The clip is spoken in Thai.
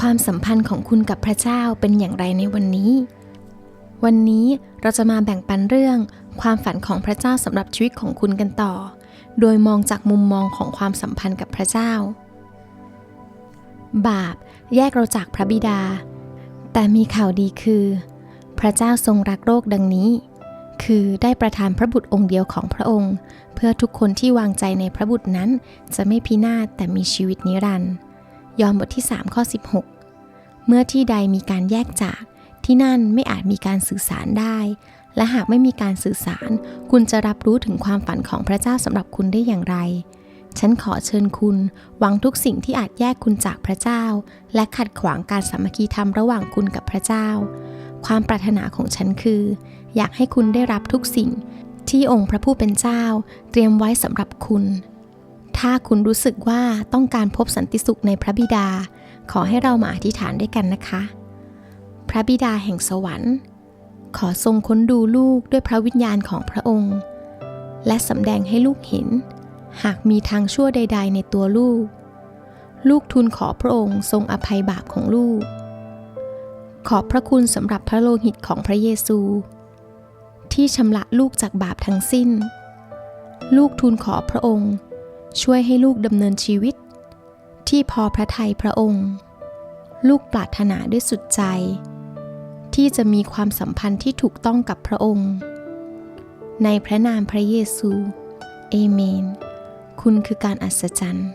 ความสัมพันธ์ของคุณกับพระเจ้าเป็นอย่างไรในวันนี้ วันนี้เราจะมาแบ่งปันเรื่อง ความฝันของพระเจ้าสำหรับชีวิตของคุณกันต่อ โดยมองจากมุมมองของความสัมพันธ์กับพระเจ้า บาปแยกเราจากพระบิดา แต่มีข่าวดีคือ พระเจ้าทรงรักโลกดังนี้ คือได้ประทานพระบุตรองค์เดียวของพระองค์ เพื่อทุกคนที่วางใจในพระบุตรนั้น จะไม่พินาศแต่มีชีวิตนิรันดร์ ยอห์นบทที่ 3 ข้อ 16 เมื่อที่ใดมีการแยกจากที่นั่นไม่อาจมีการสื่อสารได้ และหากไม่มีการสื่อสาร คุณจะรับรู้ถึงความฝันของพระเจ้าสำหรับคุณได้อย่างไร ฉันขอเชิญคุณวางทุกสิ่งที่อาจแยกคุณจากพระเจ้า และขัดขวางการสามัคคีธรรมระหว่างคุณกับพระเจ้า ความปรารถนาของฉันคือ อยากให้คุณได้รับทุกสิ่งที่องค์พระผู้เป็นเจ้า เตรียมไว้สำหรับคุณ ถ้าคุณรู้สึกว่าต้องการพบสันติสุขในพระบิดา ขอให้เรามาอธิษฐานด้วยกันนะคะ พระบิดาแห่งสวรรค์ ขอทรงค้นดูลูกด้วยพระวิญญาณของพระองค์ และสำแดงให้ลูกเห็น หากมีทางชั่วใด ๆ ในตัวลูก ลูกทูลขอพระองค์ทรงอภัยบาปของลูก ขอบพระคุณสำหรับพระโลหิตของพระเยซู ที่ชำระลูกจากบาปทั้งสิ้น ลูกทูลขอพระองค์ ช่วยให้ลูกดำเนินชีวิต ที่พอพระทัยพระองค์ ลูกปรารถนาด้วยสุดใจ ที่จะมีความสัมพันธ์ที่ถูกต้องกับพระองค์ ในพระนามพระเยซู เอเมน คุณคือการอัศจรรย์